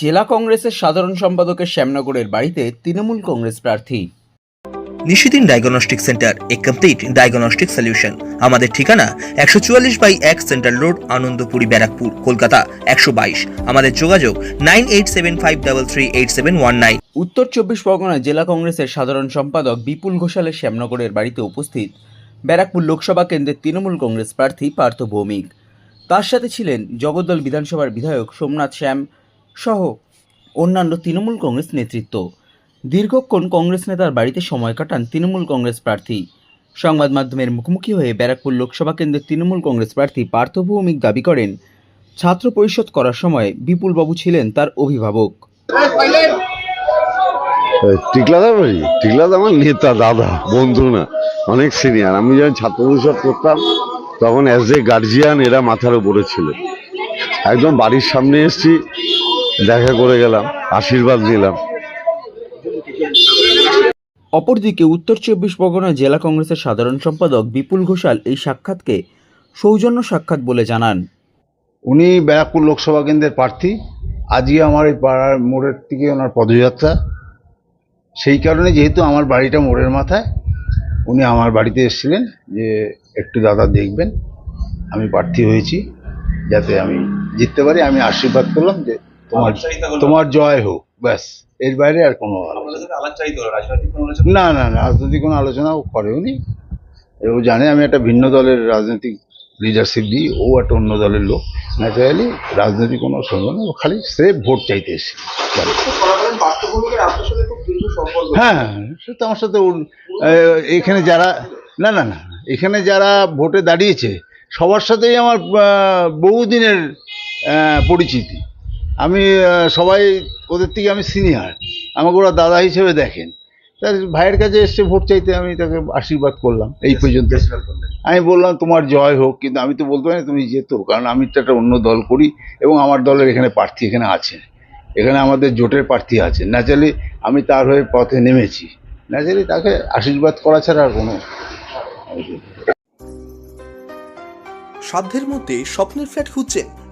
জেলা কংগ্রেসের সাধারণ সম্পাদকের শ্যামনগরের বাড়িতে তৃণমূল কংগ্রেস প্রার্থী। নিশিদিন ডায়াগনস্টিক সেন্টার এ কমপ্লিট ডায়াগনস্টিক সলিউশন। আমাদের ঠিকানা একশো চুয়াল্লিশ বাই এক সেন্ট্রাল রোড আনন্দপুরি ব্যারাকপুর কলকাতা একশো বাইশ। আমাদের যোগাযোগ nine eight seven five double three eight seven one nine. উত্তর চব্বিশ পরগনা জেলা কংগ্রেসের সাধারণ সম্পাদক বিপুল ঘোষালের শ্যামনগরের বাড়িতে উপস্থিত ব্যারাকপুর লোকসভা কেন্দ্রের তৃণমূল কংগ্রেস প্রার্থী পার্থ ভৌমিক। তার সাথে ছিলেন জগদ্দল বিধানসভার বিধায়ক সোমনাথ শ্যাম সহ অন্যান্য তৃণমূল কংগ্রেস নেতৃত্ব। দীর্ঘক্ষণ কংগ্রেস নেতার বাড়িতে সময় কাটান তৃণমূল কংগ্রেস প্রার্থী। সংবাদ মাধ্যমের মুখোমুখি হয়ে ব্যারাকপুর লোকসভা কেন্দ্রের তৃণমূল কংগ্রেস প্রার্থী পার্থ ভৌমিক দাবি করেন, ছাত্র পরিষদ করার সময় বিপুলবাবু ছিলেন তার অভিভাবক। টিকলাদা নেতা, দাদা, বন্ধু না, অনেক সিনিয়র আমি যখন ছাত্র পরিষদ করতাম, তখন অ্যাজ এ গার্জিয়ান এরা মাথার উপরে ছিল। একদম বাড়ির সামনে এসেছি দেখা করে গেলাম আশীর্বাদ নিলাম। অপরদিকে উত্তর চব্বিশ পরগনা জেলা কংগ্রেসের সাধারণ সম্পাদক বিপুল ঘোষাল এই সাক্ষাৎকে সৌজন্য সাক্ষাৎ বলে জানান। উনি ব্যারাকপুর লোকসভা কেন্দ্রের প্রার্থী। আজই আমার এই পাড়ার মোড়ের থেকে ওনার পদযাত্রা। সেই কারণে যেহেতু আমার বাড়িটা মোড়ের মাথায় উনি আমার বাড়িতে এসেছিলেন যে একটু দাদা দেখবেন। আমি প্রার্থী হয়েছি যাতে আমি জিততে পারি। আমি আশীর্বাদ করলাম যে তোমার তোমার জয় হোক ব্যাস। এর বাইরে আর কোনো না না না, রাজনৈতিক কোনো আলোচনাও করে উনি ও জানে আমি একটা ভিন্ন দলের রাজনৈতিক লিডারশিপ দিই ও একটা অন্য দলের লোক। ন্যাচারালি রাজনৈতিক কোনো না ও খালি স্রেফ ভোট চাইতে এসে হ্যাঁ সে তো আমার সাথে এখানে যারা না না না এখানে যারা ভোটে দাঁড়িয়েছে সবার সাথেই আমার বহুদিনের পরিচিতি। আমি সবাই ওদের থেকে আমি সিনিয়র আমাকে ওরা দাদা হিসেবে দেখেন। তার ভাইয়ের কাছে এসছে ভোট চাইতে আমি তাকে আশীর্বাদ করলাম এই পর্যন্ত। আমি বললাম তোমার জয় হোক। কিন্তু আমি তো বলতে পারি না তুমি যেত কারণ আমি তো একটা অন্য দল করি এবং আমার দলের এখানে প্রার্থী এখানে আছে এখানে আমাদের জোটের প্রার্থী আছে ন্যাচারালি আমি তার হয়ে পথে নেমেছি। ন্যাচারালি তাকে আশীর্বাদ করা ছাড়া আর কোনো সাধ্যের মধ্যে স্বপ্নের ফ্ল্যাট খুঁজছেন